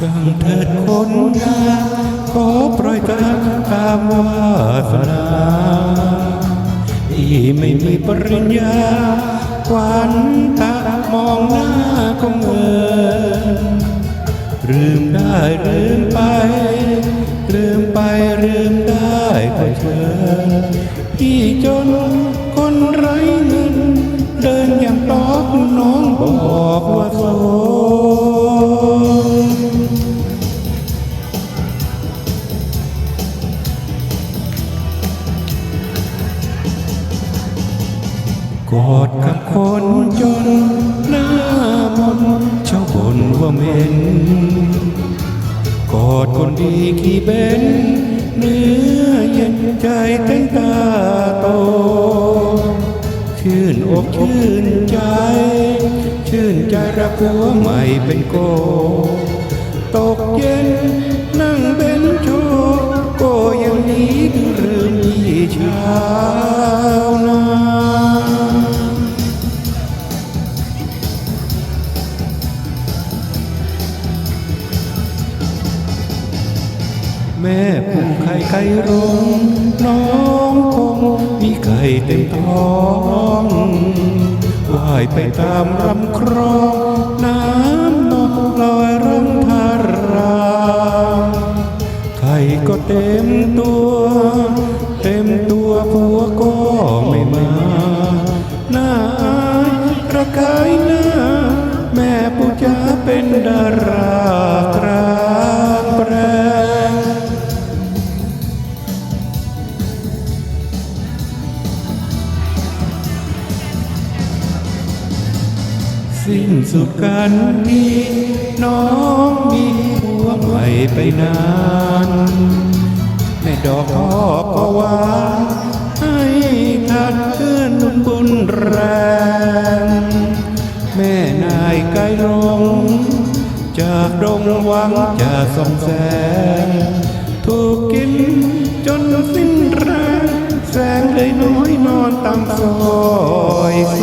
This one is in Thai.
ช่างเถิดคนงาขอปล่อยตามตามวาสนาที่ไม่มีปริญญาควันตามองหน้าก็เงินลืมได้ลืมไป ลืมไปลืมได้ก็เชิญพี่จนคนไร้เงิน เดินอย่างตอกนอ กอดกับคนจนหน้ามนเจ้าบ่นว่าเหม็นกอดคนดีขี้เบนเนื้อเย็นใจเต้นตาโต ชื่นอกชื่นใจ ชื่นใจรักหัวใหม่เป็นโก ตกเย็นนั่งเป็นโชว์โกยังนี้ถึงลืมที่เช้า แม่ผูกไข่ไข่รงน้องคงมีไข่เต็มท้องว่ายไปตามลำคลองน้ำนองลอยร่องทาราไข่ก็เต็มตัว เต็มตัวผัวก็ไม่มาหน้าอายระกายหน้า แม่ปูจะเป็นดารา สิ้นสุดกันนี้น้องมีผัวใหม่ไปนาน แม่ดอกพ่อก็หวานให้ทัดเพื่อนบุญแรง แม่นายไกลลง จากดงหวังจะส่องแสง ถูกกินจนสิ้นแรง แสงเลยน้อยนอนตามซอยโซ